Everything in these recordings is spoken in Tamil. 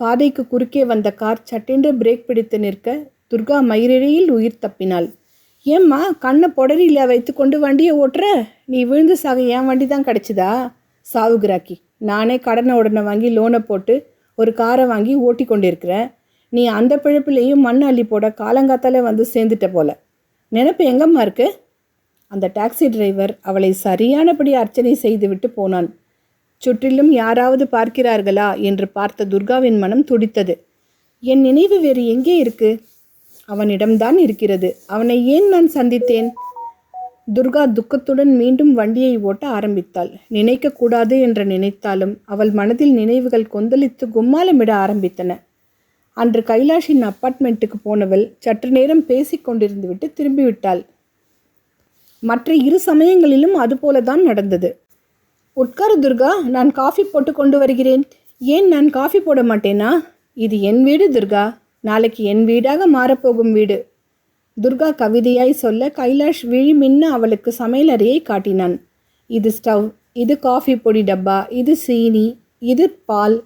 பாதைக்கு குறுக்கே வந்த கார் சட்டென்று பிரேக் பிடித்து நிற்க துர்கா மயிரிழையில் உயிர் தப்பினாள். ஏம்மா கண்ணை பொடரியில் வைத்துக்கொண்டு வண்டியை ஓட்டுற? நீ விழுந்து சாக என் வண்டி தான் கிடச்சிதா? சாவுகிராக்கி நானே கடனை உடனே வாங்கி லோனை போட்டு ஒரு காரை வாங்கி ஓட்டி கொண்டிருக்கிறேன். நீ அந்த பிழப்பிலையும் மண் அள்ளி போட காலங்காத்தால வந்து சேர்ந்துட்ட போல. நினப்பு எங்கம்மா இருக்கு? அந்த டாக்ஸி டிரைவர் அவளை சரியானபடி அர்ச்சனை செய்துவிட்டு போனான். சுற்றிலும் யாராவது பார்க்கிறார்களா என்று பார்த்த துர்காவின் மனம் துடித்தது. என் நினைவு வேறு எங்கே இருக்கு? அவனிடம்தான் இருக்கிறது. அவனை ஏன் நான் சந்தித்தேன்? துர்கா துக்கத்துடன் மீண்டும் வண்டியை ஓட்ட ஆரம்பித்தாள். நினைக்கக்கூடாது என்று நினைத்தாலும் அவள் மனதில் நினைவுகள் கொந்தளித்து கும்மாலமிட ஆரம்பித்தன. அன்று கைலாஷின் அப்பார்ட்மெண்ட்டுக்கு போனவள் சற்று நேரம் பேசிக் கொண்டிருந்துவிட்டு திரும்பிவிட்டாள். மற்ற இரு சமயங்களிலும் அதுபோலதான் நடந்தது. உட்காரு துர்கா நான் காஃபி போட்டு கொண்டு வருகிறேன். ஏன் நான் காஃபி போட மாட்டேனா? இது என் வீடு துர்கா. நாளைக்கு என் வீடாக மாறப்போகும் வீடு. துர்கா கவிதையாய் சொல்ல கைலாஷ் விழி மின்ன அவளுக்கு சமையலறையை காட்டினான். இது ஸ்டவ் இது காஃபி பொடி டப்பா இது சீனி இது பால்.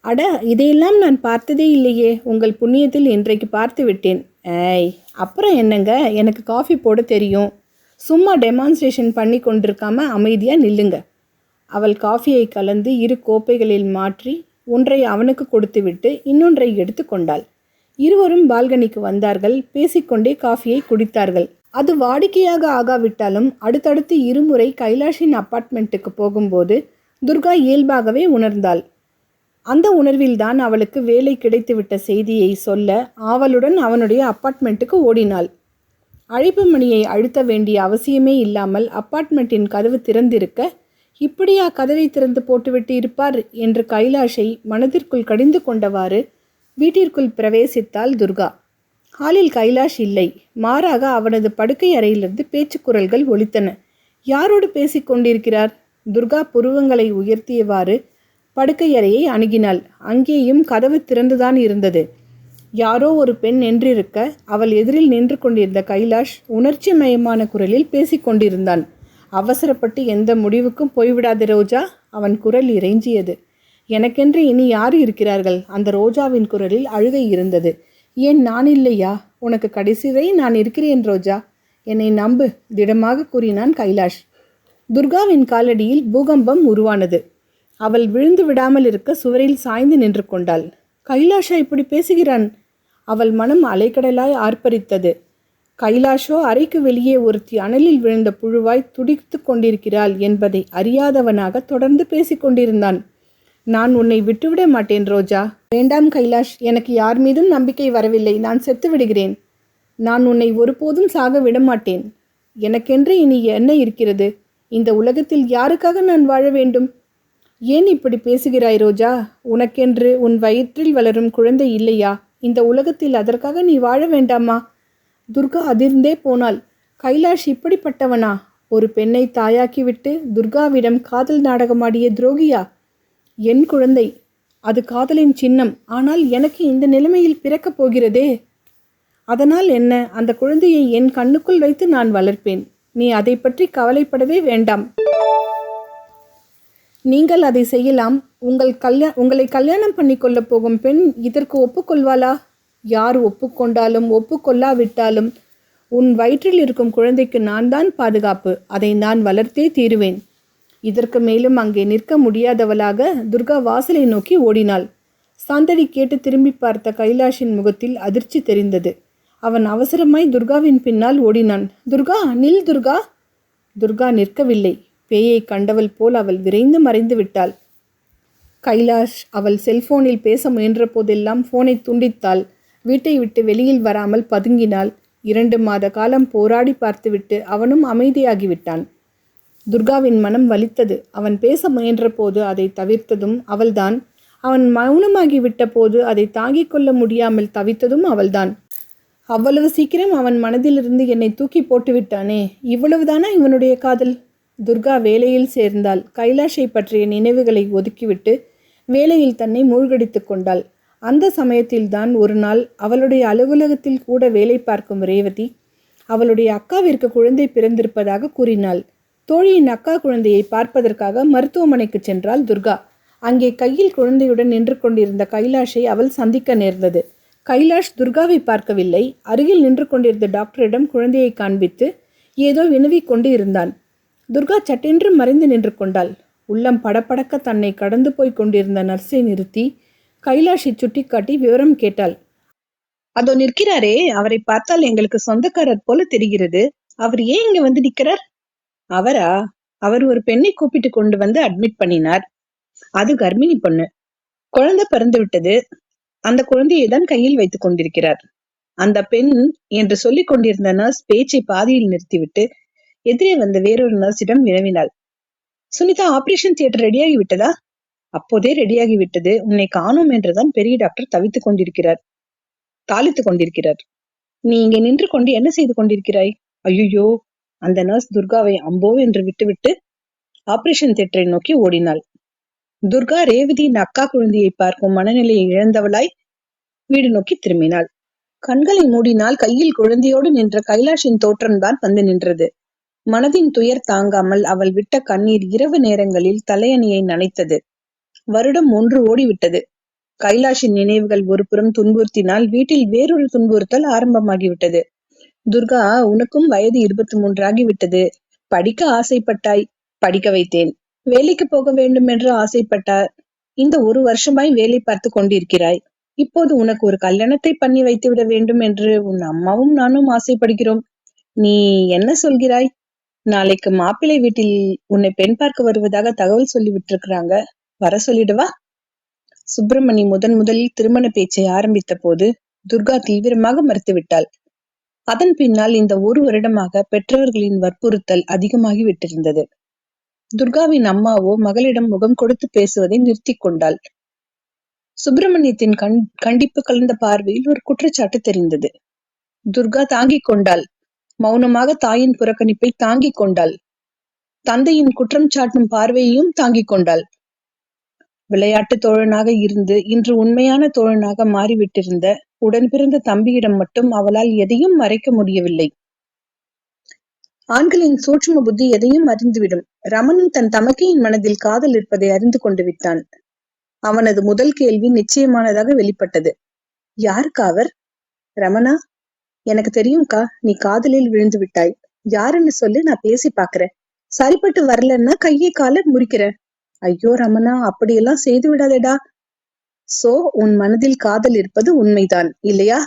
அட இதையெல்லாம் நான் பார்த்ததே இல்லையே. உங்கள் புண்ணியத்தில் இன்றைக்கு பார்த்து விட்டேன். ஏய் அப்புறம் என்னங்க? எனக்கு காஃபி போட தெரியும். சும்மா டெமான்ஸ்ட்ரேஷன் பண்ணி கொண்டிருக்காம அமைதியாக நில்லுங்க. அவள் காஃபியை கலந்து இரு கோப்பைகளில் மாற்றி ஒன்றை அவனுக்கு கொடுத்துவிட்டு இன்னொன்றை எடுத்து கொண்டாள். இருவரும் பால்கனிக்கு வந்தார்கள் பேசிக்கொண்டே காஃபியை குடித்தார்கள். அது வாடிக்கையாக ஆகாவிட்டாலும் அடுத்தடுத்து இருமுறை கைலாஷின் அப்பார்ட்மெண்ட்டுக்கு போகும்போது துர்கா இயல்பாகவே உணர்ந்தாள். அந்த உணர்வில்தான் அவளுக்கு வேலை கிடைத்துவிட்ட செய்தியை சொல்ல ஆவலுடன் அவனுடைய அப்பார்ட்மெண்ட்டுக்கு ஓடினாள். அழைப்பு மணியை அழுத்த வேண்டிய அவசியமே இல்லாமல் அப்பார்ட்மெண்ட்டின் கதவு திறந்திருக்க இப்படியா கதவை திறந்து போட்டுவிட்டு இருப்பார்? என்று கைலாஷை மனதிற்குள் கடிந்து கொண்டவாறு வீட்டிற்குள் பிரவேசித்தாள் துர்கா. ஹாலில் கைலாஷ் இல்லை. மாறாக அவனது படுக்கை அறையிலிருந்து பேச்சுக்குரல்கள் ஒலித்தன. யாரோடு பேசிக் கொண்டிருக்கிறார்? துர்கா புருவங்களை உயர்த்தியவாறு படுக்கை அறையை அணுகினாள். அங்கேயும் கதவு திறந்துதான் இருந்தது. யாரோ ஒரு பெண் நின்றிருக்க அவள் எதிரில் நின்று கொண்டிருந்த கைலாஷ் உணர்ச்சிமயமான குரலில் பேசிக்கொண்டிருந்தான் அவசரப்பட்டு எந்த முடிவுக்கும் போய்விடாத ரோஜா அவன் குரல் இறைஞ்சியது. எனக்கென்று இனி யார் இருக்கிறார்கள்? அந்த ரோஜாவின் குரலில் அழுகை இருந்தது. ஏன் நான் இல்லையா? உனக்கு கடைசி வரை நான் இருக்கிறேன் ரோஜா. என்னை நம்பு திடமாக கூறினான் கைலாஷ். துர்காவின் காலடியில் பூகம்பம் உருவானது. அவள் விழுந்து விடாமல் இருக்க சுவரில் சாய்ந்து நின்று கொண்டாள். கைலாஷா இப்படி பேசுகிறான்? அவள் மனம் அலைக்கடலாய் ஆர்ப்பரித்தது. கைலாஷோ அறைக்கு வெளியே ஒருத்தி அனலில் விழுந்த புழுவாய் துடித்து கொண்டிருக்கிறாள் என்பதை அறியாதவனாக தொடர்ந்து பேசிக்கொண்டிருந்தான் நான் உன்னை விட்டுவிட மாட்டேன் ரோஜா. வேண்டாம் கைலாஷ். எனக்கு யார் மீதும் நம்பிக்கை வரவில்லை. நான் செத்து விடுகிறேன். நான் உன்னை ஒருபோதும் சாக விடமாட்டேன் எனக்கென்று இனி என்ன இருக்கிறது? இந்த உலகத்தில் யாருக்காக நான் வாழ வேண்டும்? ஏன் இப்படி பேசுகிறாய் ரோஜா? உனக்கென்று உன் வயிற்றில் வளரும் குழந்தை இல்லையா? இந்த உலகத்தில் அதற்காக நீ வாழ வேண்டாமா? துர்கா அதிர்ந்தே போனாள். கைலாஷ் இப்படிப்பட்டவனா? ஒரு பெண்ணை தாயாக்கிவிட்டு துர்காவிடம் காதல் நாடகமாடிய துரோகியா? என் குழந்தை அது காதலின் சின்னம். ஆனால் எனக்கு இந்த நிலைமையில் பிறக்கப் போகிறதே? அதனால் என்ன? அந்த குழந்தையை என் கண்ணுக்குள் வைத்து நான் வளர்ப்பேன். நீ அதை பற்றி கவலைப்படவே வேண்டாம். நீங்கள் அதை செய்யலாம். உங்கள் கல்யா உங்களை கல்யாணம் பண்ணி கொள்ளப் போகும் பெண் இதற்கு ஒப்புக்கொள்வாளா? யார் ஒப்புக்கொண்டாலும் ஒப்புக்கொள்ளாவிட்டாலும் உன் வயிற்றில் இருக்கும் குழந்தைக்கு நான் தான் பாதுகாப்பு. அதை நான் வளர்த்தே தீருவேன். இதற்கு மேலும் அங்கே நிற்க முடியாதவளாக துர்கா வாசலை நோக்கி ஓடினாள். சாந்தடி கேட்டு திரும்பி பார்த்த கைலாஷின் முகத்தில் அதிர்ச்சி தெரிந்தது. அவன் அவசரமாய் துர்காவின் பின்னால் ஓடினான். துர்கா நில் துர்கா! துர்கா நிற்கவில்லை. பேயை கண்டவள் போல் அவள் விரைந்து மறைந்து விட்டாள் கைலாஷ் அவள் செல்போனில் பேச முயன்ற போதெல்லாம் போனை துண்டித்தாள். வீட்டை விட்டு வெளியில் வராமல் பதுங்கினாள். இரண்டு மாத காலம் போராடி பார்த்துவிட்டு அவனும் அமைதியாகிவிட்டான். துர்காவின் மனம் வலித்தது. அவன் பேச முயன்றபோது அதை தவிர்த்ததும் அவள்தான். அவன் மௌனமாகி விட்டபோது அதை தாங்கிக் கொள்ள முடியாமல் தவித்ததும் அவள்தான். அவ்வளவு சீக்கிரம் அவன் மனதிலிருந்து என்னை தூக்கி போட்டு விட்டானே இவ்வளவுதானா இவனுடைய காதல்? துர்கா வேலையில் சேர்ந்தாள். கைலாஷை பற்றிய நினைவுகளை ஒதுக்கிவிட்டு வேலையில் தன்னை மூழ்கடித்து கொண்டாள். அந்த சமயத்தில்தான் ஒரு நாள் அவளுடைய அலுவலகத்தில் கூட வேலை பார்க்கும் ரேவதி அவளுடைய அக்காவிற்கு குழந்தை பிறந்திருப்பதாக கூறினாள். தோழியின் அக்கா குழந்தையை பார்ப்பதற்காக மருத்துவமனைக்கு சென்றாள் துர்கா. அங்கே கையில் குழந்தையுடன் நின்று கொண்டிருந்த கைலாஷை அவள் சந்திக்க நேர்ந்தது. கைலாஷ் துர்காவை பார்க்கவில்லை. அருகில் நின்று கொண்டிருந்த டாக்டரிடம் குழந்தையை காண்பித்து ஏதோ வினவிக் கொண்டு இருந்தான் துர்கா சட்டென்று மறைந்து நின்று கொண்டாள். உள்ளம் படபடக்க தன்னை கடந்து போய் கொண்டிருந்த நர்ஸை நிறுத்தி கைலாஷை சுட்டிக்காட்டி விவரம் கேட்டாள். அதோ நிற்கிறாரே அவரை பார்த்தால் எங்களுக்கு சொந்தக்காரர் போல தெரிகிறது. அவர் ஏன் இங்க வந்து நிற்கிறார்? அவரா? அவர் ஒரு பெண்ணை கூப்பிட்டு கொண்டு வந்து அட்மிட் பண்ணினார். அது கர்ப்பிணி பொண்ணு. குழந்தை பிறந்து விட்டது. அந்த குழந்தையை தான் கையில் வைத்துக் கொண்டிருக்கிறார். அந்த பெண் என்று சொல்லிக் கொண்டிருந்த நர்ஸ் பேச்சை பாதியில் நிறுத்திவிட்டு எதிரே வந்த வேறொரு நர்ஸிடம் வினவினாள். சுனிதா ஆபரேஷன் தியேட்டர் ரெடியாகி விட்டதா? அப்போதே ரெடியாகி விட்டது. உன்னை காணோம் என்றுதான் பெரிய டாக்டர் தவித்துக் கொண்டிருக்கிறார். தாளித்துக் கொண்டிருக்கிறார். நீ இங்கே நின்று கொண்டு என்ன செய்து கொண்டிருக்கிறாய்? ஐயோ அந்த நர்ஸ் துர்காவை அம்போ என்று விட்டுவிட்டு ஆபரேஷன் தியேட்டரை நோக்கி ஓடினாள். துர்கா ரேவதியின் அக்கா குழந்தையை பார்க்கும் மனநிலையை இழந்தவளாய் வீடு நோக்கி திரும்பினாள். கண்களை மூடினால் கையில் குழந்தையோடு நின்ற கைலாஷின் தோற்றம்தான் வந்து நின்றது. மனதின் துயர் தாங்காமல் அவள் விட்ட கண்ணீர் இரவு நேரங்களில் தலையணியை நனைத்தது. வருடம் ஒன்று ஓடிவிட்டது. கைலாஷின் நினைவுகள் ஒரு புறம் துன்புறுத்தினால் வீட்டில் வேறொரு துன்புறுத்தல் ஆரம்பமாகிவிட்டது. துர்கா உனக்கும் வயது இருபத்தி மூன்றாகிவிட்டது படிக்க ஆசைப்பட்டாய் படிக்க வைத்தேன். வேலைக்கு போக வேண்டும் என்று ஆசைப்பட்டார். இந்த ஒரு வருஷமாய் வேலை பார்த்து கொண்டிருக்கிறாய். இப்போது உனக்கு ஒரு கல்யாணத்தை பண்ணி வைத்து விட வேண்டும் என்று உன் அம்மாவும் நானும் ஆசைப்படுகிறோம். நீ என்ன சொல்கிறாய்? நாளைக்கு மாப்பிள்ளை வீட்டில் உன்னை பெண் பார்க்க வருவதாக தகவல் சொல்லி விட்டிருக்கிறாங்க. வர சொல்லிடுவா? சுப்பிரமணி முதன் முதலில் திருமண பேச்சை ஆரம்பித்த போது துர்கா தீவிரமாக மறுத்துவிட்டாள். அதன் பின்னால் இந்த ஒரு வருடமாக பெற்றவர்களின் வற்புறுத்தல் அதிகமாகி விட்டிருந்தது. துர்காவின் அம்மாவோ மகளிடம் முகம் கொடுத்து பேசுவதை நிறுத்தி கொண்டாள். சுப்பிரமணியத்தின் கண் கண்டிப்பு கலந்த பார்வையில் ஒரு குற்றச்சாட்டு தெரிந்தது. துர்கா தாங்கிக் கொண்டாள். மௌனமாக தாயின் புறக்கணிப்பை தாங்கிக் கொண்டாள். தந்தையின் குற்றம் சாட்டும் பார்வையையும் தாங்கிக் கொண்டாள். விளையாட்டு தோழனாக இருந்து இன்று உண்மையான தோழனாக மாறிவிட்டிருந்த உடன் பிறந்த தம்பியிடம் மட்டும் அவளால் எதையும் மறைக்க முடியவில்லை. ஆண்களின் சூட்சும புத்தி எதையும் அறிந்துவிடும். ரமணன் தன் தமக்கையின் மனதில் காதல் இருப்பதை அறிந்து கொண்டு விட்டான். அவனது முதல் கேள்வி நிச்சயமானதாக வெளிப்பட்டது. யாருக்கு அவர்? ரமணா? எனக்கு தெரியும்க்கா நீ காதலில் விழுந்து விட்டாய். யாருன்னு சொல்லி நான் பேசி பாக்குறேன் சரிப்பட்டு வரலன்னா கையை கால முறிக்கிறேன். ஐயோ ரமணா அப்படியெல்லாம் செய்து விடாதேடா. சோ உன் மனதில் காதல் இருப்பது உண்மைதான் இல்லையா?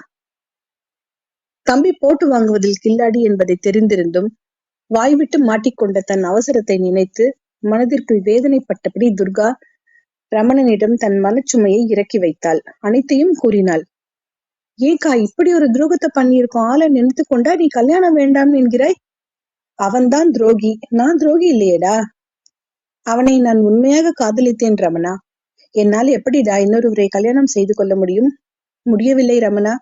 தம்பி போட்டு வாங்குவதில் கில்லாடி என்பதை தெரிந்திருந்தும் வாய்விட்டு மாட்டிக்கொண்ட தன் அவசரத்தை நினைத்து மனதிற்குள் வேதனைப்பட்டபடி துர்கா ரமணனிடம் தன் மனச்சுமையை இறக்கி வைத்தாள். அனைத்தையும் கூறினாள். ஏக்கா இப்படி ஒரு துரோகத்தை பண்ணியிருக்கோம். ஆளை நினைத்து கொண்டா நீ கல்யாணம் வேண்டாம் என்கிறாய். அவன்தான் துரோகி. நான் துரோகி இல்லையேடா. அவனை நான் உண்மையாக காதலித்தேன் ரமணா. என்னால் எப்படிடா இன்னொருவரை கல்யாணம் செய்து கொள்ள முடியும்? முடியவில்லை ரமணா.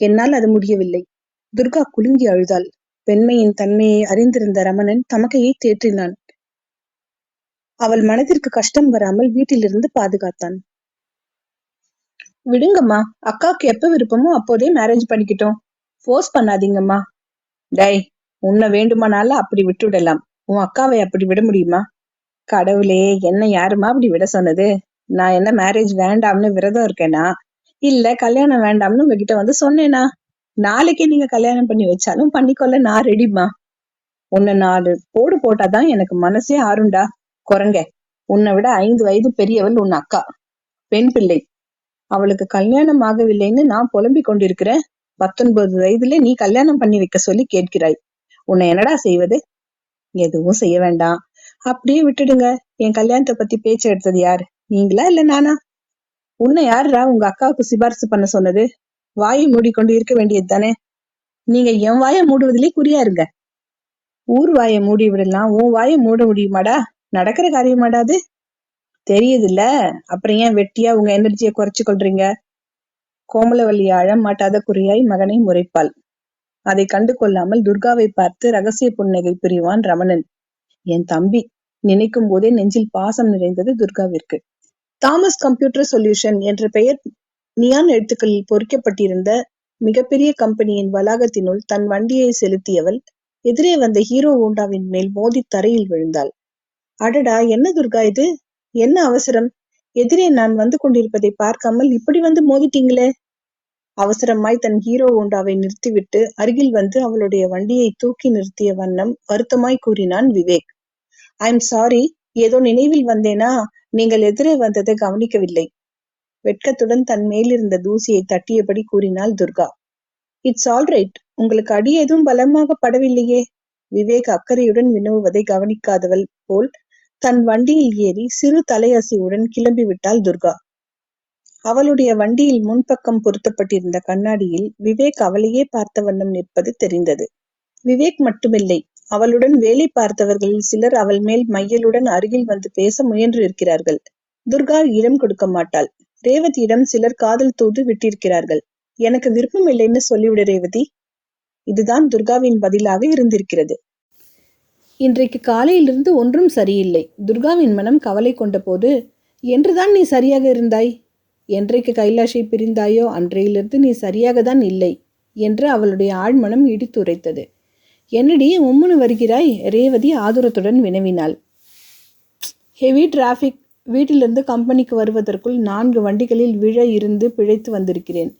என்னால் அது முடியவில்லை. துர்கா குலுங்கி அழுதாள். பெண்மையின் தன்மையை அறிந்திருந்த ரமணன் தமக்கையை தேற்றினான். அவள் மனதிற்கு கஷ்டம் வராமல் வீட்டிலிருந்து பாதுகாத்தான். விடுங்கம்மா. அக்காவுக்கு எப்ப விருப்பமோ அப்போதே மேரேஜ் பண்ணிக்கிட்டோம். ஃபோர்ஸ் பண்ணாதீங்கம்மா. டை உன்னை வேண்டுமானாலும் அப்படி விட்டுவிடலாம். உன் அக்காவை அப்படி விட முடியுமா? கடவுளே என்ன யாருமா அப்படி விட சொன்னது? நான் என்ன மேரேஜ் வேண்டாம்னு விரதம் இருக்கேனா? இல்ல கல்யாணம் வேண்டாம்னு உங்ககிட்ட வந்து சொன்னேனா? நாளைக்கே நீங்க கல்யாணம் பண்ணி வச்சாலும் பண்ணிக்கொள்ள நான் ரெடிமா உன்னை நாலு போடு போட்டாதான் எனக்கு மனசே ஆறுண்டா குரங்க உன்னை விட ஐந்து வயது பெரியவள் உன் அக்கா. பெண் பிள்ளை. அவளுக்கு கல்யாணம் ஆகவில்லைன்னு நான் புலம்பிக் கொண்டிருக்கிறேன். பத்தொன்பது வயதுல நீ கல்யாணம் பண்ணி வைக்க சொல்லி கேட்கிறாய். உன்னை என்னடா செய்வது? எதுவும் செய்ய வேண்டாம். அப்படியே விட்டுடுங்க. என் கல்யாணத்தை பத்தி பேச்சு எடுத்தது யார்? நீங்களா இல்ல நானா? உன்னை யாருடா உங்க அக்காவுக்கு சிபாரிசு பண்ண சொன்னது? வாயை மூடிக்கொண்டு இருக்க வேண்டியது தானே? நீங்க என் வாயை மூடுவதிலே குறியா இருங்க. ஊர் வாயை மூடி விடலாம். உன் வாயை மூட முடியுமாடா? நடக்கிற காரியமாடாது தெரியுது இல்ல அப்புறம் ஏன் வெட்டியா உங்க எனர்ஜியை குறைச்சு கொள்றீங்க? கோமலவல்லி ஆழம் மாட்டாத குறியாய் மகனை முறைப்பாள். அதை கண்டு கொள்ளாமல் துர்காவை பார்த்து ரகசிய புன்னகை புரிவான் ரமணன். என் தம்பி நினைக்கும் போதே நெஞ்சில் பாசம் நிறைந்தது துர்காவிற்கு. தாமஸ் கம்ப்யூட்டர் சொல்யூஷன் என்ற பெயர் நியான் எழுத்துக்களில் பொறிக்கப்பட்டிருந்த மிகப்பெரிய கம்பெனியின் வளாகத்தினுள் தன் வண்டியை செலுத்தியவள் எதிரே வந்த ஹீரோ ஹோண்டாவின் மேல் மோதி தரையில் விழுந்தாள். அடடா என்ன துர்கா இது? என்ன அவசரம்? எதிரே நான் வந்து கொண்டிருப்பதை பார்க்காமல் இப்படி வந்து மோதிட்டீங்களே? அவசரமாய் தன் ஹீரோ ஹோண்டாவை நிறுத்திவிட்டு அருகில் வந்து அவளுடைய வண்டியை தூக்கி நிறுத்திய வண்ணம் வருத்தமாய் கூறினான் விவேக். ஐ எம் சாரி ஏதோ நினைவில் வந்தேனா? நீங்கள் எதிரே வந்ததை கவனிக்கவில்லை. வெட்கத்துடன் தன் மேலிருந்த தூசியை தட்டியபடி கூறினாள் துர்கா. இட்ஸ் ஆல் ரைட் உங்களுக்கு அடி எதுவும் பலமாக படவில்லையே விவேக் அக்கறையுடன் வினவுவதை கவனிக்காதவள் போல் தன் வண்டியில் ஏறி சிறு தலையசையுடன் கிளம்பி விட்டாள் துர்கா. அவளுடைய வண்டியில் முன்பக்கம் பொருத்தப்பட்டிருந்த கண்ணாடியில் விவேக் அவளையே பார்த்த வண்ணம் நிற்பது தெரிந்தது. விவேக் மட்டுமில்லை அவளுடன் வேலை பார்த்தவர்களில் சிலர் அவள் மேல் மையலுடன் அருகில் வந்து பேச முயன்று இருக்கிறார்கள். துர்கா இடம் கொடுக்க மாட்டாள். ரேவதியிடம் சிலர் காதல் தூது விட்டிருக்கிறார்கள். எனக்கு விருப்பம் இல்லைன்னு சொல்லிவிடு ரேவதி. இதுதான் துர்காவின் பதிலாக இருந்திருக்கிறது. இன்றைக்கு காலையிலிருந்து ஒன்றும் சரியில்லை. துர்காவின் மனம் கவலை கொண்டபோது என்றுதான் நீ சரியாக இருந்தாய்? என்றைக்கு கைலாஷை பிரிந்தாயோ அன்றையிலிருந்து நீ சரியாக தான் இல்லை என்று அவளுடைய ஆழ்மனம் இடித்துரைத்தது. என்னடி உம்முன்னு வருகிறாய்? ரேவதி ஆதுரத்துடன் வினவினாள். ஹெவி டிராஃபிக் வீட்டிலிருந்து கம்பெனிக்கு வருவதற்குள் நான்கு வண்டிகளில் விழ இருந்து பிழைத்து வந்திருக்கிறேன்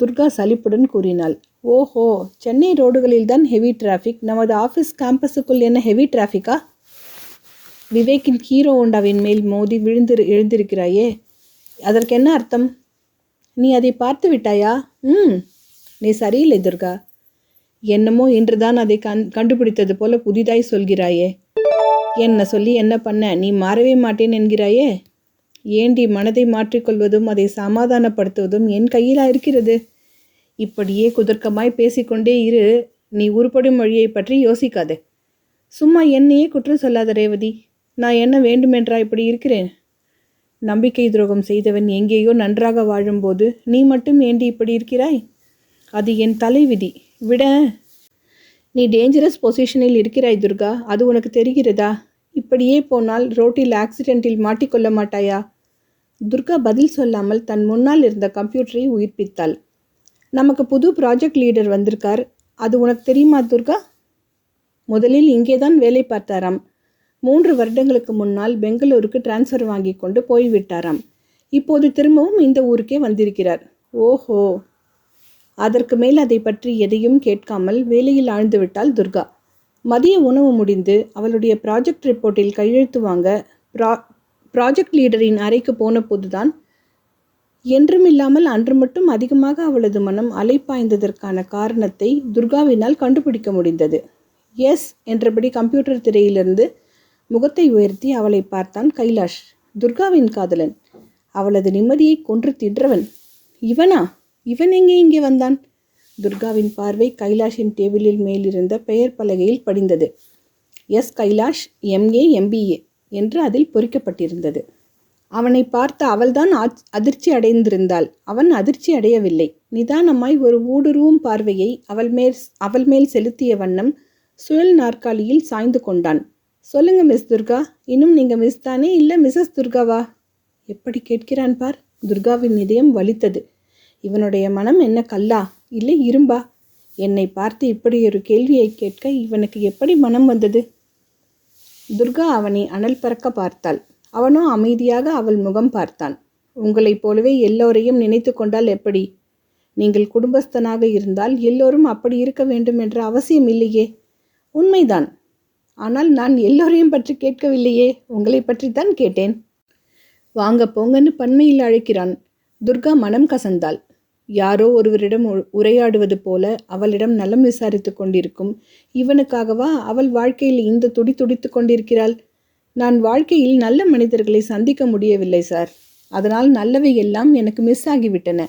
துர்கா சலிப்புடன் கூறினாள். ஓஹோ சென்னை ரோடுகளில் தான் ஹெவி டிராஃபிக் நமது ஆஃபீஸ் கேம்பஸுக்குள் என்ன ஹெவி டிராஃபிக்கா விவேக்கின் ஹீரோ ஹோண்டாவின் மேல் மோதி விழுந்து எழுந்திருக்கிறாயே. அதற்கு என்ன அர்த்தம்? நீ அதை பார்த்து விட்டாயா? ம். நீ சரியில்லை துர்கா. என்னமோ இன்றுதான் அதை கண் கண்டுபிடித்தது போல புதிதாய் சொல்கிறாயே. என்ன சொல்லி என்ன பண்ண? நீ மாறவே மாட்டேன் என்கிறாயே. ஏண்டி மனதை மாற்றிக்கொள்வதும் அதை சமாதானப்படுத்துவதும் என் கையிலா இருக்கிறது? இப்படியே குதர்க்கமாய் பேசிக்கொண்டே இரு. நீ உருப்படும் மொழியை பற்றி யோசிக்காதே. சும்மா என்னையே குற்றம் சொல்லாத ரேவதி. நான் என்ன வேண்டுமென்றா இப்படி இருக்கிறேன்? நம்பிக்கை துரோகம் செய்தவன் எங்கேயோ நன்றாக வாழும்போது நீ மட்டும் ஏண்டி இப்படி இருக்கிறாய்? அது என் தலைவிதி. விட. நீ டேஞ்சரஸ் பொசிஷனில் இருக்கிறாய் துர்கா. அது உனக்கு தெரிகிறதா? இப்படியே போனால் ரோட்டில் ஆக்சிடென்ட்டில் மாட்டிக்கொள்ள மாட்டாயா? துர்கா பதில் சொல்லாமல் தன் முன்னால் இருந்த கம்ப்யூட்டரை உயிர்ப்பித்தாள். நமக்கு புது ப்ராஜெக்ட் லீடர் வந்திருக்கார். அது உனக்கு தெரியுமா துர்கா? முதலில் இங்கே தான் வேலை பார்த்தாராம். மூன்று வருடங்களுக்கு முன்னால் பெங்களூருக்கு டிரான்ஸ்ஃபர் வாங்கி கொண்டு போய்விட்டாராம். இப்போது திரும்பவும் இந்த ஊருக்கே வந்திருக்கிறார். ஓஹோ! அதற்கு மேல் அதை பற்றி எதையும் கேட்காமல் வேலையில் ஆழ்ந்துவிட்டாள் துர்கா. மதிய உணவு முடிந்து அவளுடைய ப்ராஜெக்ட் ரிப்போர்ட்டில் கையெழுத்து வாங்க ப்ரா ப்ராஜெக்ட் லீடரின் அறைக்கு போன போதுதான் என்றுமில்லாமல் அன்று மட்டும் அதிகமாக அவளது மனம் அலைப்பாய்ந்ததற்கான காரணத்தை துர்காவினால் கண்டுபிடிக்க முடிந்தது. எஸ் என்றபடி கம்ப்யூட்டர் திரையிலிருந்து முகத்தை உயர்த்தி அவளை பார்த்தான் கைலாஷ். துர்காவின் காதலன் அவளது நிம்மதியை கொன்று தின்றவன். இவனா? இவன் எங்கே இங்கே வந்தான்? துர்காவின் பார்வை கைலாஷின் டேபிளில் மேலிருந்த பெயர் பலகையில் படிந்தது. எஸ் கைலாஷ் எம்ஏ எம்பிஏ என்று அதில் பொறிக்கப்பட்டிருந்தது. அவனை பார்த்த அவள்தான் அதிர்ச்சி அடைந்திருந்தாள். அவன் அதிர்ச்சி அடையவில்லை. நிதானமாய் ஒரு ஊடுருவும் பார்வையை அவள் மேல் அவள் மேல் செலுத்திய வண்ணம் சுழல் நாற்காலியில் சாய்ந்து கொண்டான். சொல்லுங்க மிஸ் துர்கா. இன்னும் நீங்க மிஸ் தானே? இல்லை மிஸ்ஸஸ் துர்காவா? எப்படி கேட்கிறான் பார்? துர்காவின் இதயம் வலித்தது. இவனுடைய மனம் என்ன கல்லா? இல்லை இரும்பா? என்னை பார்த்து இப்படி ஒரு கேள்வியை கேட்க இவனுக்கு எப்படி மனம் வந்தது? துர்கா அவனை அனல் பறக்க பார்த்தாள். அவனோ அமைதியாக அவள் முகம் பார்த்தான். உங்களைப் போலவே எல்லோரையும் நினைத்து கொண்டால் எப்படி? நீங்கள் குடும்பஸ்தனாக இருந்தால் எல்லோரும் அப்படி இருக்க வேண்டும் என்ற அவசியம் இல்லையே. உண்மைதான். ஆனால் நான் எல்லோரையும் பற்றி கேட்கவில்லையே. உங்களை பற்றித்தான் கேட்டேன். வாங்க போங்கன்னு பன்மையில் அழைக்கிறான். துர்கா மனம் கசந்தாள். யாரோ ஒருவரிடம் உ- உரையாடுவது போல அவளிடம் நலம் விசாரித்து கொண்டிருக்கும் இவனுக்காகவா அவள் வாழ்க்கையில் இந்த துடி துடித்து கொண்டிருக்கிறாள்? நான் வாழ்க்கையில் நல்ல மனிதர்களை சந்திக்க முடியவில்லை சார். அதனால் நல்லவை எல்லாம் எனக்கு மிஸ் ஆகிவிட்டன.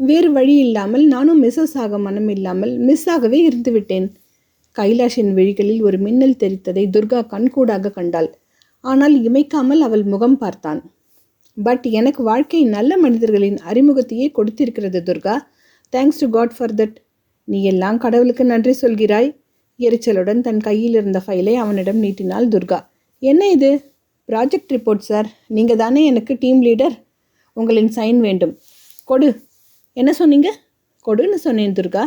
வேறு வழி இல்லாமல் நானும் மிஸ்ஸஸ் ஆக மனம் இல்லாமல் மிஸ் ஆகவே இருந்துவிட்டேன். கைலாஷின் விழிகளில் ஒரு மின்னல் தெரித்ததை துர்கா கண்கூடாக கண்டாள். ஆனால் இமைக்காமல் அவள் முகம் பார்த்தான். பட் எனக்கு வாழ்க்கை நல்ல மனிதர்களின் அறிமுகத்தையே கொடுத்திருக்கிறது Durga. Thanks to god for that நீ எல்லாம் கடவுளுக்கு நன்றி சொல்கிறாய். எரிச்சலுடன் தன் கையில் இருந்த ஃபைலை அவனிடம் நீட்டினாள் துர்கா. என்ன இது? ப்ராஜெக்ட் ரிப்போர்ட் சார் நீங்கள் தானே எனக்கு டீம் லீடர் உங்களின் சைன் வேண்டும். கொடு. என்ன சொன்னீங்க? கொடுன்னு சொன்னேன் துர்கா.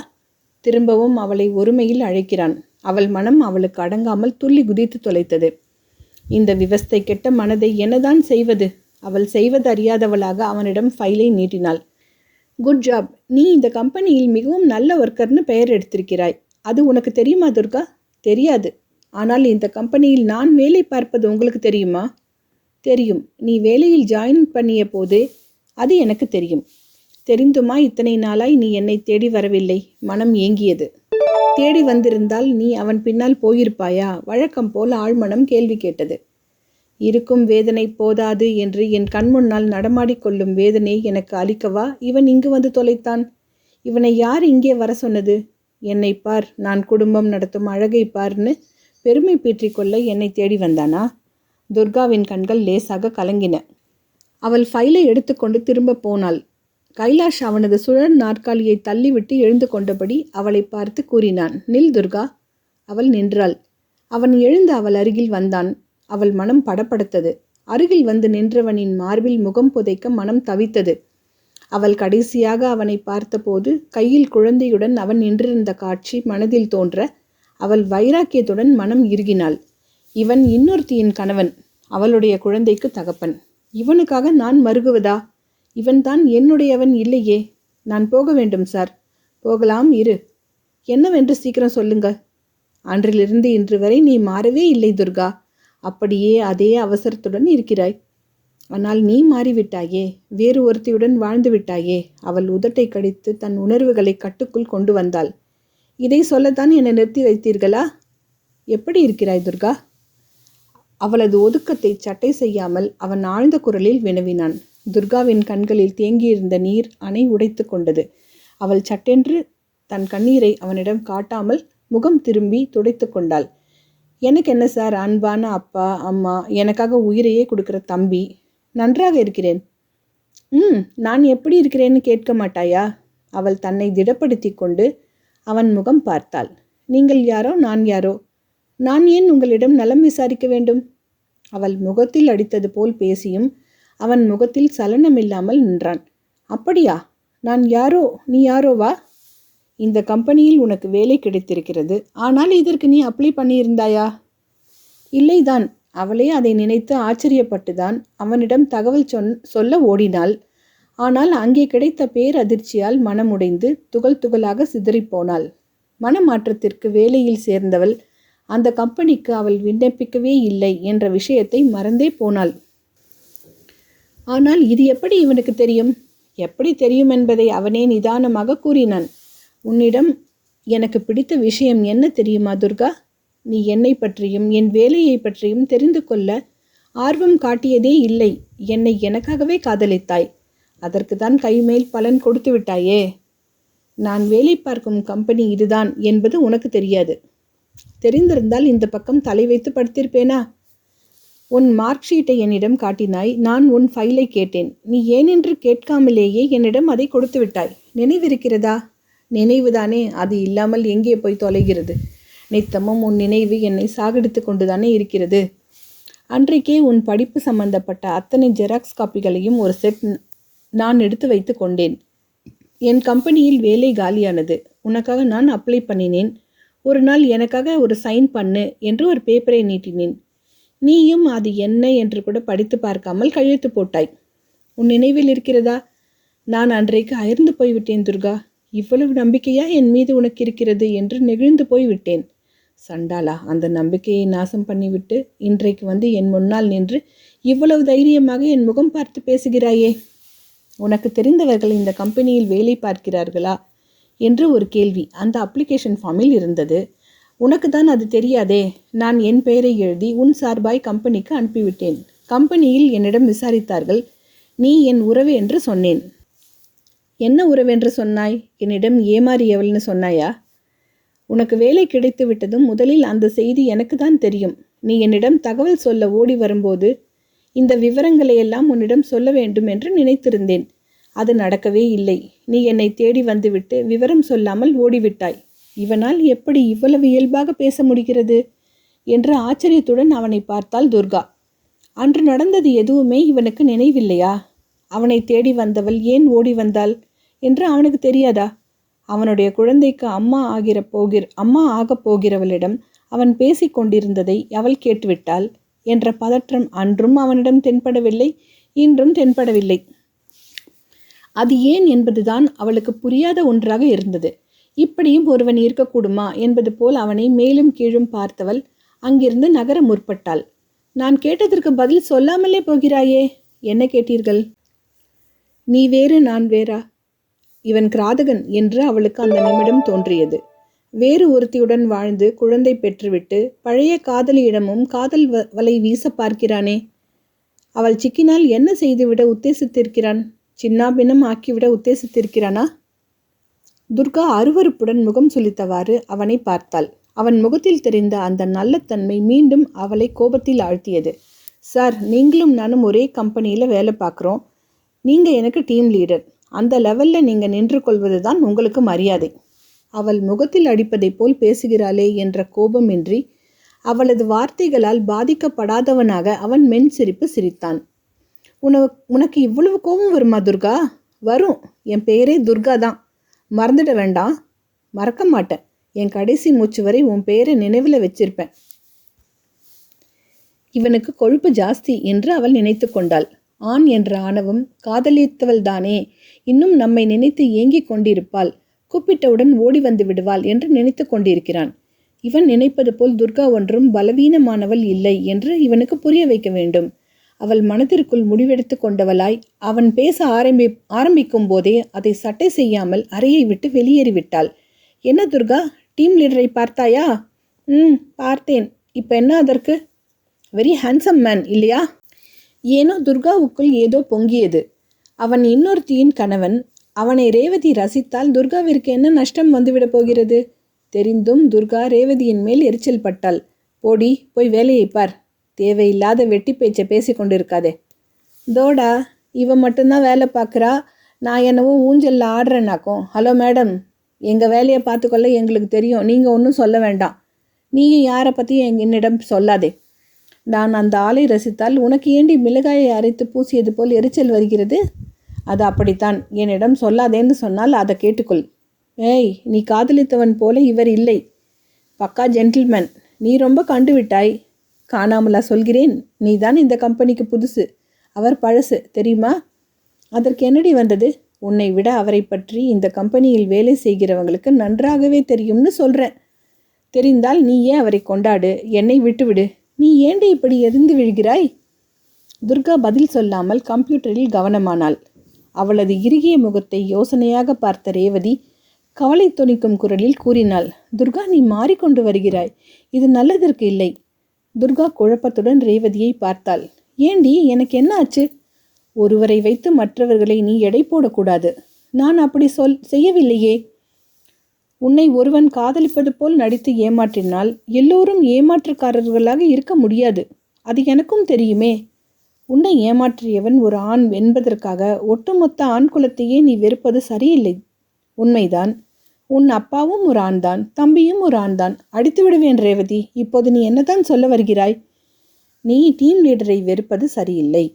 திரும்பவும் அவளை ஒருமையில் அழைக்கிறான். அவள் மனம் அவளுக்கு அடங்காமல் துள்ளி குதித்து தொலைத்தது. இந்த விவஸ்தை கெட்ட மனதை என்னதான் செய்வது? அவள் செய்வது அறியாதவளாக அவனிடம் ஃபைலை நீட்டினாள். குட் ஜாப் நீ இந்த கம்பெனியில் மிகவும் நல்ல ஒர்க்கர்னு பெயர் எடுத்திருக்கிறாய். அது உனக்கு தெரியுமா துர்கா? தெரியாது. ஆனால் இந்த கம்பெனியில் நான் வேலை பார்ப்பது உங்களுக்கு தெரியுமா? தெரியும். நீ வேலையில் ஜாயின் பண்ணிய போதே அது எனக்கு தெரியும். தெரிந்துமா இத்தனை நாளாய் நீ என்னை தேடி வரவில்லை? மனம் ஏங்கியது. தேடி வந்திருந்தால் நீ அவன் பின்னால் போயிருப்பாயா? வழக்கம் போல் ஆழ்மனம் கேள்வி கேட்டது. இருக்கும் வேதனை போதாது என்று என் கண்முன்னால் நடமாடிக்கொள்ளும் வேதனை எனக்கு அளிக்கவா? இவன் இங்கு வந்து தொலைத்தான். இவனை யார் இங்கே வர சொன்னது? என்னை பார் நான் குடும்பம் நடத்தும் அழகை பார்னு பெருமை பீற்றிக்கொள்ள என்னை தேடி வந்தானா? துர்காவின் கண்கள் லேசாக கலங்கின. அவள் ஃபைலை எடுத்துக்கொண்டு திரும்ப போனாள். கைலாஷ் அவனது சுழல் நாற்காலியை தள்ளிவிட்டு எழுந்து கொண்டபடி அவளை பார்த்து கூறினான் நில் துர்கா. அவள் நின்றாள். அவன் எழுந்து அவள் அருகில் வந்தான். அவள் மனம் படப்படுத்தது அருகில் வந்து நின்றவனின் மார்பில் முகம் புதைக்க மனம் தவித்தது. அவள் கடைசியாக அவனை பார்த்தபோது கையில் குழந்தையுடன் அவன் நின்றிருந்த காட்சி மனதில் தோன்ற அவள் வைராக்கியத்துடன் மனம் இறுகினாள். இவன் இன்னொருத்தியின் கணவன். அவளுடைய குழந்தைக்கு தகப்பன். இவனுக்காக நான் மருகுவதா? இவன்தான் என்னுடையவன் இல்லையே. நான் போக வேண்டும் சார். போகலாம் இரு. என்னவென்று சீக்கிரம் சொல்லுங்க. அன்றிலிருந்து இன்று வரை நீ மாறவே இல்லை துர்கா. அப்படியே அதே அவசரத்துடன் இருக்கிறாய். ஆனால் நீ மாறிவிட்டாயே. வேறு ஒருத்தியுடன் வாழ்ந்து விட்டாயே அவள் உதட்டை கடித்து தன் உணர்வுகளை கட்டுக்குள் கொண்டு வந்தாள். இதை சொல்லத்தான் என்னை நிறுத்தி வைத்தீர்களா? எப்படி இருக்கிறாய் துர்கா? அவளது ஒதுக்கத்தை சட்டை செய்யாமல் அவன் ஆழ்ந்த குரலில் வினவினான். துர்காவின் கண்களில் தேங்கியிருந்த நீர் அணை உடைத்து கொண்டது. அவள் சட்டென்று தன் கண்ணீரை அவனிடம் காட்டாமல் முகம் திரும்பி துடைத்து கொண்டாள். எனக்கு என்ன சார்? அன்பான அப்பா அம்மா எனக்காக உயிரையே கொடுக்குற தம்பி. நன்றாக இருக்கிறேன். ம் நான் எப்படி இருக்கிறேன்னு கேட்க மாட்டாயா? அவள் தன்னை திடப்படுத்தி கொண்டு அவன் முகம் பார்த்தாள். நீங்கள் யாரோ? நான் யாரோ? நான் ஏன் உங்களிடம் நலம் விசாரிக்க வேண்டும்? அவள் முகத்தில் அடித்தது போல் பேசியும் அவன் முகத்தில் சலனமில்லாமல் நின்றான். அப்படியா? நான் யாரோ? நீ யாரோ வா இந்த கம்பெனியில் உனக்கு வேலை கிடைத்திருக்கிறது. ஆனால் இதற்கு நீ அப்ளை பண்ணியிருந்தாயா? இல்லைதான் அவளே அதை நினைத்து ஆச்சரியப்பட்டுதான் அவனிடம் தகவல் சொன் சொல்ல ஓடினாள். ஆனால் அங்கே கிடைத்த பேரதிர்ச்சியால் மனமுடைந்து துகள் துகளாக சிதறிப்போனாள். மனமாற்றத்திற்கு வேலையில் சேர்ந்தவள் அந்த கம்பெனிக்கு அவள் விண்ணப்பிக்கவே இல்லை என்ற விஷயத்தை மறந்தே போனாள். ஆனால் இது எப்படி இவனுக்கு தெரியும்? எப்படி தெரியும் என்பதை அவனே நிதானமாக கூறினான். உன்னிடம் எனக்கு பிடித்த விஷயம் என்ன தெரியுமா துர்கா? நீ என்னை பற்றியும் என் வேலையை பற்றியும் தெரிந்து கொள்ள ஆர்வம் காட்டியதே இல்லை. என்னை எனக்காகவே காதலித்தாய். அதற்கு தான் கைமேல் பலன் கொடுத்து விட்டாயே. நான் வேலை பார்க்கும் கம்பெனி இதுதான் என்பது உனக்கு தெரியாது. தெரிந்திருந்தால் இந்த பக்கம் தலை வைத்து படுத்திருப்பேனா? உன் மார்க் ஷீட்டை என்னிடம் காட்டினாய். நான் உன் ஃபைலை கேட்டேன். நீ ஏனென்று கேட்காமலேயே என்னிடம் அதை கொடுத்து விட்டாய். நினைவிருக்கிறதா? நினைவுதானே? அது இல்லாமல் எங்கே போய் தொலைகிறது? நித்தமும் உன் நினைவு என்னை சாகடித்து கொண்டுதானே இருக்கிறது. அன்றைக்கே உன் படிப்பு சம்பந்தப்பட்ட அத்தனை ஜெராக்ஸ் காப்பிகளையும் ஒரு செட் நான் எடுத்து வைத்து கொண்டேன். என் கம்பெனியில் வேலை காலியானது. உனக்காக நான் அப்ளை பண்ணினேன். ஒரு நாள் எனக்காக ஒரு சைன் பண்ணு என்று ஒரு பேப்பரை நீட்டினேன். நீயும் அது என்ன என்று கூட படித்து பார்க்காமல் கழுத்து போட்டாய். உன் நினைவில் இருக்கிறதா? நான் அன்றைக்கு அயர்ந்து போய்விட்டேன் துர்கா. இவ்வளவு நம்பிக்கையா என் மீது உனக்கு இருக்கிறது என்று நெகிழ்ந்து போய்விட்டேன். சண்டாலா அந்த நம்பிக்கையை நாசம் பண்ணிவிட்டு இன்றைக்கு வந்து என் முன்னால் நின்று இவ்வளவு தைரியமாக என் முகம் பார்த்து பேசுகிறாயே. உனக்கு தெரிந்தவர்கள் இந்த கம்பெனியில் வேலை பார்க்கிறார்களா? என்று ஒரு கேள்வி. அந்த அப்ளிகேஷன் ஃபார்மில் இருந்தது. உனக்கு தான் அது தெரியாதே. நான் என் பெயரை எழுதி உன் சார்பாய் கம்பெனிக்கு அனுப்பிவிட்டேன். கம்பெனியில் என்னிடம் விசாரித்தார்கள். நீ என் உறவு என்று சொன்னேன். என்ன உறவென்று சொன்னாய்? என்னிடம் ஏமாறியவள்னு சொன்னாயா? உனக்கு வேலை கிடைத்து விட்டதும் முதலில் அந்த செய்தி எனக்கு தான் தெரியும். நீ என்னிடம் தகவல் சொல்ல ஓடி வரும்போது இந்த விவரங்களை எல்லாம் உன்னிடம் சொல்ல வேண்டும் என்று நினைத்திருந்தேன். அது நடக்கவே இல்லை. நீ என்னை தேடி வந்துவிட்டு விவரம் சொல்லாமல் ஓடிவிட்டாய். இவனால் எப்படி இவ்வளவு இயல்பாக பேச முடிகிறது? என்று ஆச்சரியத்துடன் அவனை பார்த்தாள் துர்கா. அன்று நடந்தது எதுவுமே இவனுக்கு நினைவில்லையா? அவனை தேடி வந்தவள் ஏன் ஓடி வந்தாள்? என்று அவனுக்கு தெரியாதா? அவனுடைய குழந்தைக்கு அம்மா ஆகிற போகிற அம்மா ஆகப் போகிறவளிடம் அவன் பேசிக் கொண்டிருந்ததை அவள் கேட்டுவிட்டாள். என்ற பதற்றம் அன்றும் அவனிடம் தென்படவில்லை இன்றும் தென்படவில்லை. அது ஏன் என்பதுதான் அவளுக்கு புரியாத ஒன்றாக இருந்தது. இப்படியும் ஒருவன் இருக்கக்கூடுமா என்பது போல் அவனை மேலும் கீழும் பார்த்தவள் அங்கிருந்து நகர முற்பட்டாள். நான் கேட்டதற்கு பதில் சொல்லாமலே போகிறாயே என்ன கேட்டீர்கள்? நீ வேறு நான் வேறா. இவன் கிராதகன் என்று அவளுக்கு அந்த நிமிடம் தோன்றியது. வேறு ஒருத்தியுடன் வாழ்ந்து குழந்தை பெற்றுவிட்டு பழைய காதலியிடமும் காதல் வ- வலை வீச பார்க்கிறானே. அவள் சிக்கினால் என்ன செய்துவிட உத்தேசித்திருக்கிறான்? சின்னாபின்னம் ஆக்கிவிட உத்தேசித்திருக்கிறானா? துர்கா அருவருப்புடன் முகம் சுளித்தவாறு அவனை பார்த்தாள். அவன் முகத்தில் தெரிந்த அந்த நல்ல தன்மை மீண்டும் அவளை கோபத்தில் ஆழ்த்தியது. சார் நீங்களும் நானும் ஒரே கம்பெனியில் வேலை பார்க்குறோம். நீங்கள் எனக்கு டீம் லீடர். அந்த லெவலில் நீங்கள் நின்று கொள்வது தான் உங்களுக்கு மரியாதை. அவள் முகத்தில் அடிப்பதைப் போல் பேசுகிறாளே என்ற கோபமின்றி அவளது வார்த்தைகளால் பாதிக்கப்படாதவனாக அவன் மென் சிரிப்பு சிரித்தான். உன உனக்கு இவ்வளவு கோபம் வருமா துர்கா? வரும். என் பெயரே துர்கா தான். மறந்துட வேண்டாம். மறக்க மாட்டேன். என் கடைசி மூச்சு வரை உன் பெயரை நினைவில் வச்சிருப்பேன். இவனுக்கு கொழுப்பு ஜாஸ்தி என்று அவள் நினைத்து கொண்டாள். ஆண் என்ற ஆணவம் காதலித்தவள் தானே இன்னும் நம்மை நினைத்து ஏங்கிக் கொண்டிருப்பாள். கூப்பிட்டவுடன் ஓடி வந்து விடுவாள் என்று நினைத்து கொண்டிருக்கிறான். இவன் நினைப்பது போல் துர்கா ஒன்றும் பலவீனமானவள் இல்லை என்று இவனுக்கு புரிய வைக்க வேண்டும். அவள் மனதிற்குள் முடிவெடுத்து கொண்டவளாய் அவன் பேச ஆரம்பி ஆரம்பிக்கும் போதே அதை சட்டை செய்யாமல் அறையை விட்டு வெளியேறிவிட்டாள். என்ன துர்கா டீம் லீடரை பார்த்தாயா? ம் பார்த்தேன். இப்போ என்ன அதற்கு? வெரி ஹேண்ட்ஸம் மேன் இல்லையா? ஏனோ துர்காவுக்குள் ஏதோ பொங்கியது. அவன் இன்னொருத்தியின் கணவன் அவனை ரேவதி ரசித்தால் துர்காவிற்கு என்ன நஷ்டம் வந்துவிடப் போகிறது? தெரிந்தும் துர்கா ரேவதியின் மேல் எரிச்சல் பட்டாள். போடி போய் வேலையை பார். தேவையில்லாத வெட்டி பேச்சை பேசி கொண்டிருக்காதே. தோடா இவன் மட்டும்தான் வேலை பார்க்குறா? நான் என்னவோ ஊஞ்சலில் ஆடுறேனாக்கும் ஹலோ மேடம். எங்கள் வேலையை பார்த்துக்கொள்ள எங்களுக்கு தெரியும். நீங்கள் ஒன்றும் சொல்ல வேண்டாம். நீயும் யாரை பற்றியும் எங் என்னிடம் சொல்லாதே. நான் அந்த ஆளை ரசித்தால் உனக்கு ஏண்டி மிளகாயை அரைத்து பூசியது போல் எரிச்சல் வருகிறது? அது அப்படித்தான். என்னிடம் சொல்லாதேன்னு சொன்னால் அதை கேட்டுக்கொள். ஏய் நீ காதலித்தவன் போல இவர் இல்லை. பக்கா ஜென்டில்மேன் நீ ரொம்ப கண்டு விட்டாய் காணாமலா சொல்கிறேன். நீ தான் இந்த கம்பெனிக்கு புதுசு. அவர் பழசு தெரியுமா? அதற்கு என்னடி வந்தது? உன்னை விட அவரை பற்றி இந்த கம்பெனியில் வேலை செய்கிறவங்களுக்கு நன்றாகவே தெரியும்னு சொல்கிறேன் தெரிந்தால் நீ ஏன் அவரை கொண்டாடு? என்னை விட்டுவிடு. நீ ஏண்டி இப்படி எரிந்து விழுகிறாய்? துர்கா பதில் சொல்லாமல் கம்ப்யூட்டரில் கவனமானாள். அவளது இறுகிய முகத்தை யோசனையாக பார்த்த ரேவதி கவலை துணிக்கும் குரலில் கூறினாள் துர்கா நீ மாறிக்கொண்டு வருகிறாய் இது நல்லதற்கு இல்லை. துர்கா குழப்பத்துடன் ரேவதியை பார்த்தாள் ஏண்டி எனக்கு என்ன ஆச்சு? ஒருவரை வைத்து மற்றவர்களை நீ எடை போடக்கூடாது நான் அப்படி சொல் செய்யவில்லையே. உன்னை ஒருவன் காதலிப்பது போல் நடித்து ஏமாற்றினால் எல்லோரும் ஏமாற்றுக்காரர்களாக இருக்க முடியாது அது எனக்கும் தெரியுமே உன்னை ஏமாற்றியவன் ஒரு ஆண் என்பதற்காக ஒட்டுமொத்த ஆண் குலத்தையே நீ வெறுப்பது சரியில்லை. உண்மைதான். உன் அப்பாவும் ஒரு ஆண்தான் தம்பியும் ஒரு ஆண்தான். அடித்து விடுவேன் ரேவதி. இப்போது நீ என்னதான் சொல்ல வருகிறாய்? நீ டீம் லீடரை வெறுப்பது சரியில்லை.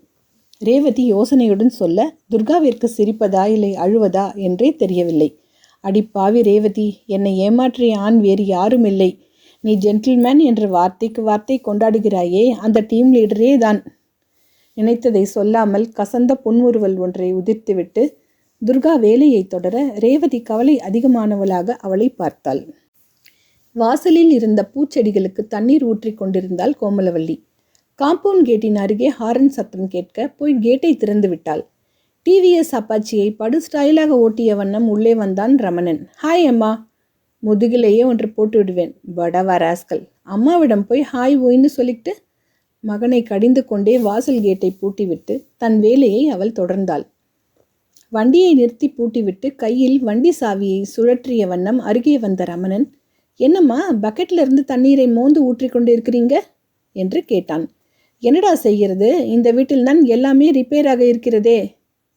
ரேவதி யோசனையுடன் சொல்ல துர்காவிற்கு சிரிப்பதா இல்லை அழுவதா என்றே தெரியவில்லை. அடிப்பாவி ரேவதி என்னை ஏமாற்றிய ஆண் வேறு யாரும் இல்லை. நீ ஜென்டில்மேன் என்ற வார்த்தைக்கு வார்த்தை கொண்டாடுகிறாயே அந்த டீம் லீடரே தான். நினைத்ததை சொல்லாமல் கசந்த புன்முறுவல் ஒன்றை உதிர்த்துவிட்டு துர்கா வேலையை தொடர ரேவதி கவலை அதிகமானவளாக அவளை பார்த்தாள். வாசலில் இருந்த பூச்செடிகளுக்கு தண்ணீர் ஊற்றிக் கொண்டிருந்தாள் கோமலவல்லி. காம்பவுண்ட் கேட்டின் அருகே ஹாரன் சத்தம் கேட்க போய் கேட்டை திறந்து விட்டாள். டிவிஎஸ் அப்பாச்சியை படு ஸ்டைலாக ஓட்டிய வண்ணம் உள்ளே வந்தான் ரமணன். ஹாய் அம்மா. முதுகிலேயே ஒன்று போட்டு விடுவேன் படவா அம்மாவிடம் போய் ஹாய் ஓய்னு சொல்லிட்டு மகனை கடிந்து கொண்டே வாசல் கேட்டை பூட்டிவிட்டு தன் வேலையை அவள் தொடர்ந்தாள். வண்டியை நிறுத்தி பூட்டிவிட்டு கையில் வண்டி சாவியை சுழற்றிய வண்ணம் அருகே வந்த ரமணன் என்னம்மா பக்கெட்ல இருந்து தண்ணீரை மோந்து ஊற்றிக் கொண்டு இருக்கிறீங்க என்று கேட்டான். என்னடா செய்கிறது? இந்த வீட்டில் தான் எல்லாமே ரிப்பேராக இருக்கிறதே.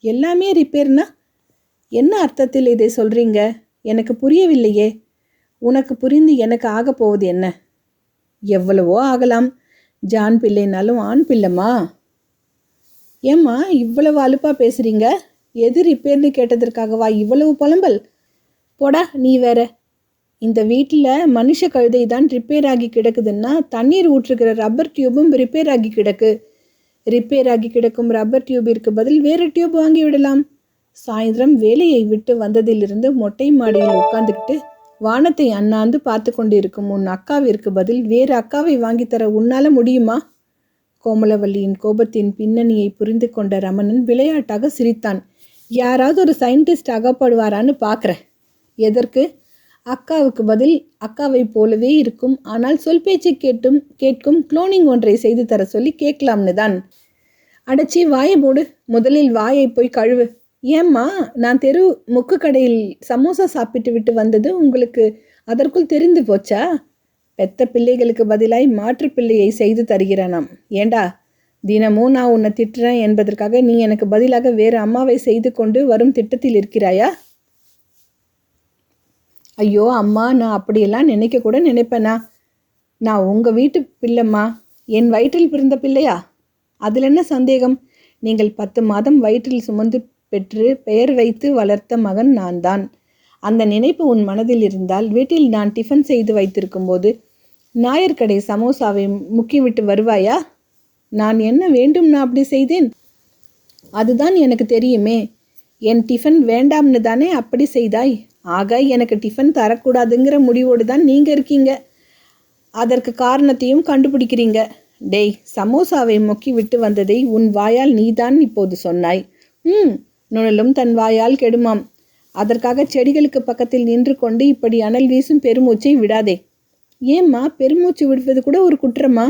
எல்லாமே ரிப்பேர்னா என்ன அர்த்தத்தில் இதை சொல்கிறீங்க எனக்கு புரியவில்லையே. உனக்கு புரிந்து எனக்கு ஆகப் போவது என்ன? எவ்வளவோ ஆகலாம். ஜான் பிள்ளைனாலும் ஆண் பிள்ளைமா ஏம்மா இவ்வளவு அலுப்பாக பேசுகிறீங்க எது ரிப்பேர்னு கேட்டதற்காகவா இவ்வளவு புலம்பல்? போடா நீ வேற. இந்த வீட்டில் மனுஷ கழுதை தான் ரிப்பேர் ஆகி கிடக்குதுன்னா தண்ணீர் ஊற்றுக்கிற ரப்பர் டியூபும் ரிப்பேர் ஆகி கிடக்கு. ரிப்பேர் ஆகி கிடக்கும் ரப்பர் டியூபிற்கு பதில் வேறு டியூப் வாங்கி விடலாம். சாயந்தரம் வேலையை விட்டு வந்ததிலிருந்து மொட்டை மாடியில் உட்காந்துக்கிட்டு வானத்தை அண்ணாந்து பார்த்து கொண்டிருக்கும் உன் அக்காவிற்கு பதில் வேறு அக்காவை வாங்கித்தர உன்னால முடியுமா? கோமலவல்லியின் கோபத்தின் பின்னணியை புரிந்து கொண்ட ரமணன் விளையாட்டாக சிரித்தான். யாராவது ஒரு சயின்டிஸ்ட் அகப்படுவாரான்னு பார்க்குறேன் எதற்கு? அக்காவுக்கு பதில் அக்காவை போலவே இருக்கும். ஆனால் சொல் பேச்சை கேட்டும் கேட்கும் குளோனிங் ஒன்றை செய்து தர சொல்லி கேட்கலாம்னு தான் அடைச்சி வாயை மூடு. முதலில் வாயை போய் கழுவு. ஏம்மா நான் தெரு முக்கு கடையில் சமோசா சாப்பிட்டு விட்டு வந்தது உங்களுக்கு அதற்குள் தெரிந்து போச்சா? பெத்த பிள்ளைகளுக்கு பதிலாய் மாற்று பிள்ளையை செய்து தருகிறேனாம். ஏண்டா தினமும் நான் உன்னை திட்டுறேன் என்பதற்காக நீ எனக்கு பதிலாக வேறு அம்மாவை செய்து கொண்டு வரும் திட்டத்தில் இருக்கிறாயா? ஐயோ அம்மா நான் அப்படியெல்லாம் நினைக்க கூட நினைப்பேனா? நான் உங்கள் வீட்டு பிள்ளைம்மா. என் வயிற்றில் பிறந்த பிள்ளையா? அதில் என்ன சந்தேகம்? நீங்கள் பத்து மாதம் வயிற்றில் சுமந்து பெற்று பெயர் வைத்து வளர்த்த மகன் நான் தான் அந்த நினைப்பு உன் மனதில் இருந்தால் வீட்டில் நான் டிஃபன் செய்து வைத்திருக்கும் போது நாயர்கடை சமோசாவை முக்கிவிட்டு வருவாயா? நான் என்ன வேண்டும் நான் அப்படி செய்தேன்? அதுதான் எனக்கு தெரியுமே. என் டிஃபன் வேண்டாம்னு தானே அப்படி செய்தாய்? ஆக எனக்கு டிஃபன் தரக்கூடாதுங்கிற முடிவோடு தான் நீங்கள் இருக்கீங்க. அதற்கு காரணத்தையும் கண்டுபிடிக்கிறீங்க. டேய் சமோசாவை மொக்கி விட்டு வந்ததை உன் வாயால் நீதான் இப்போது சொன்னாய். ம் நுழலும் தன் வாயால் கெடுமாம். அதற்காக செடிகளுக்கு பக்கத்தில் நின்று கொண்டு இப்படி அனல் வீசும் பெருமூச்சை விடாதே. ஏம்மா பெருமூச்சு விடுவது கூட ஒரு குற்றமா?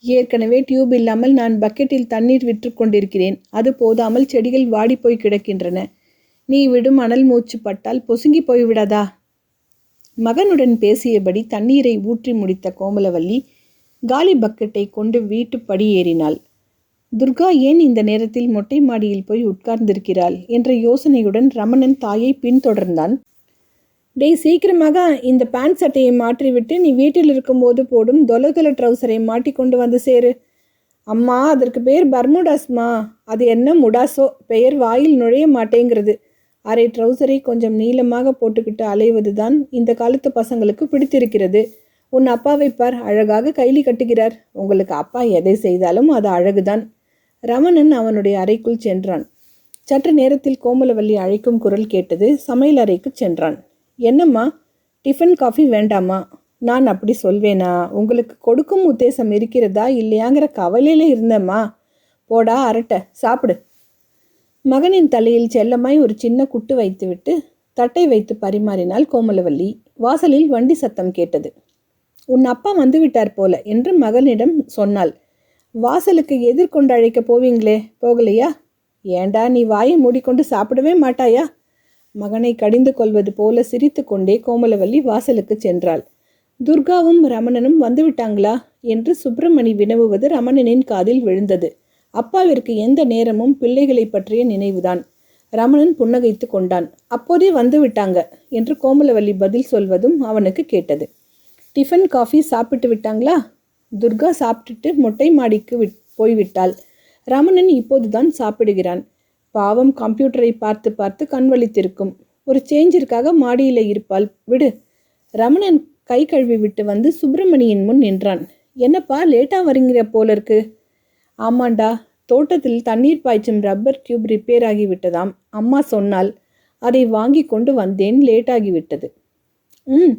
ஏற்கனவே டியூப் இல்லாமல் நான் பக்கெட்டில் தண்ணீர் விற்று கொண்டிருக்கிறேன். அது போதாமல் செடிகள் வாடிப்போய் கிடக்கின்றன. நீ விடும் அனல் மூச்சு பட்டால் பொசுங்கி போய்விடாதா மகனுடன் பேசியபடி தண்ணீரை ஊற்றி முடித்த கோமலவல்லி காலி பக்கெட்டை கொண்டு வீட்டு படி ஏறினாள் துர்கா ஏன் இந்த நேரத்தில் மொட்டை மாடியில் போய் உட்கார்ந்திருக்கிறாள் என்ற யோசனையுடன் ரமணன் தாயை பின்தொடர்ந்தான். டேய் சீக்கிரமாக இந்த பேண்ட் சட்டையை மாற்றிவிட்டு நீ வீட்டில் இருக்கும்போது போடும் தொலதொல ட்ரௌசரை மாட்டிக்கொண்டு வந்து சேரு. அம்மா அதற்கு பேர் பர்முடாஸ்மா. அது என்ன முடாசோ? பெயர் வாயில் நுழைய மாட்டேங்கிறது. அரை ட்ரௌசரை கொஞ்சம் நீளமாக போட்டுக்கிட்டு அலைவது தான் இந்த காலத்து பசங்களுக்கு பிடித்திருக்கிறது. உன் அப்பாவை பார் அழகாக கைலி கட்டுகிறார். உங்களுக்கு அப்பா எதை செய்தாலும் அது அழகுதான். ரமணன் அவனுடைய அறைக்குள் சென்றான். சற்று நேரத்தில் கோமலவல்லி அழைக்கும் குரல் கேட்டது சமையல் அறைக்கு சென்றான். என்னம்மா? டிஃபன் காஃபி வேண்டாமா? நான் அப்படி சொல்வேனா? உங்களுக்கு கொடுக்கும் உத்தேசம் இருக்கிறதா இல்லையாங்கிற கவலையில இருந்தேம்மா. போடா அரட்டை சாப்பிடு. மகனின் தலையில் செல்லமாய் ஒரு சின்ன குட்டு வைத்துவிட்டு தட்டை வைத்து பரிமாறினாள் கோமலவல்லி. வாசலில் வண்டி சத்தம் கேட்டது. உன் அப்பா வந்துவிட்டார் போல என்று மகனிடம் சொன்னாள். வாசலுக்கு எதிர்கொண்டு அழைக்க போவீங்களே போகலையா? ஏண்டா நீ வாயை மூடிக்கொண்டு சாப்பிடவே மாட்டாயா? மகனை கடிந்து கொள்வது போல சிரித்து கொண்டே கோமலவல்லி வாசலுக்கு சென்றாள். துர்காவும் ரமணனும் வந்துவிட்டாங்களா? என்று சுப்பிரமணி வினவுவது ரமணனின் காதில் விழுந்தது. அப்பாவிற்கு எந்த நேரமும் பிள்ளைகளை பற்றிய நினைவுதான். ரமணன் புன்னகைத்து கொண்டான். அப்போதே வந்துவிட்டாங்க என்று கோமலவல்லி பதில் சொல்வதும் அவனுக்கு கேட்டது. டிஃபன் காஃபி சாப்பிட்டு விட்டாங்களா? துர்கா சாப்பிட்டுட்டு மொட்டை மாடிக்கு விட் போய்விட்டாள். ரமணன் இப்போதுதான் சாப்பிடுகிறான். பாவம் கம்ப்யூட்டரை பார்த்து பார்த்து கண்வழித்திருக்கும் ஒரு சேஞ்சிற்காக மாடியில் இருப்பாள். விடு. ரமணன் கை கழுவி விட்டு வந்து சுப்பிரமணியின் முன் நின்றான். என்னப்பா லேட்டாக வருங்கிற போல இருக்கு ஆமாண்டா தோட்டத்தில் தண்ணீர் பாய்ச்சும் ரப்பர் டியூப் ரிப்பேர் ஆகிவிட்டதாம் அம்மா சொன்னால் அதை வாங்கி கொண்டு வந்தேன் லேட்டாகிவிட்டது ம்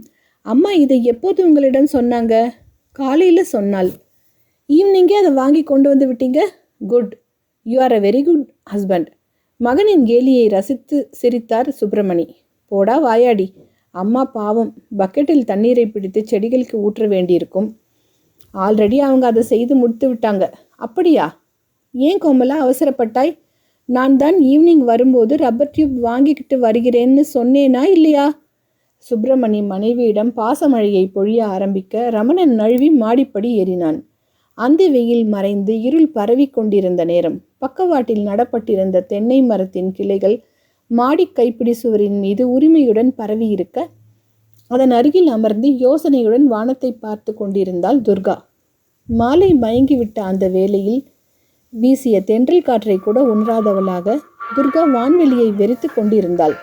அம்மா இதை எப்போது உங்களிடம் சொன்னாங்க? காலையில் சொன்னாள் ஈவினிங்கே அதை வாங்கி கொண்டு வந்து விட்டீங்க? Good you are a very good husband மகனின் கேலியை ரசித்து சிரித்தார் சுப்பிரமணி. போடா வாயாடி. அம்மா பாவம். பக்கெட்டில் தண்ணீரை பிடித்து செடிகளுக்கு ஊற்ற வேண்டியிருக்கும். ஆல்ரெடி அவங்க அதை செய்து முடித்து விட்டாங்க. அப்படியா? ஏன் கோமலா அவசரப்பட்டாய்? நான் தான் ஈவினிங் வரும்போது ரப்பர் டியூப் வாங்கிக்கிட்டு வருகிறேன்னு சொன்னேனா இல்லையா? சுப்பிரமணி மனைவியிடம் பாசமழையை பொழிய ஆரம்பிக்க ரமணன் நழுவி மாடிப்படி ஏறினான். அந்தி வெயில் மறைந்து இருள் பரவி கொண்டிருந்த நேரம். பக்கவாட்டில் நடப்பட்டிருந்த தென்னை மரத்தின் கிளைகள் மாடி கைப்பிடி சுவரின் மீது உரிமையுடன் பரவி இருக்க அதன் அருகில் அமர்ந்து யோசனையுடன் வானத்தை பார்த்து கொண்டிருந்தாள் துர்கா. மாலை மயங்கிவிட்ட அந்த வேளையில் வீசிய தென்றல் காற்றை கூட உணராதவளாக துர்கா வான்வெளியை வெறித்து கொண்டிருந்தாள்.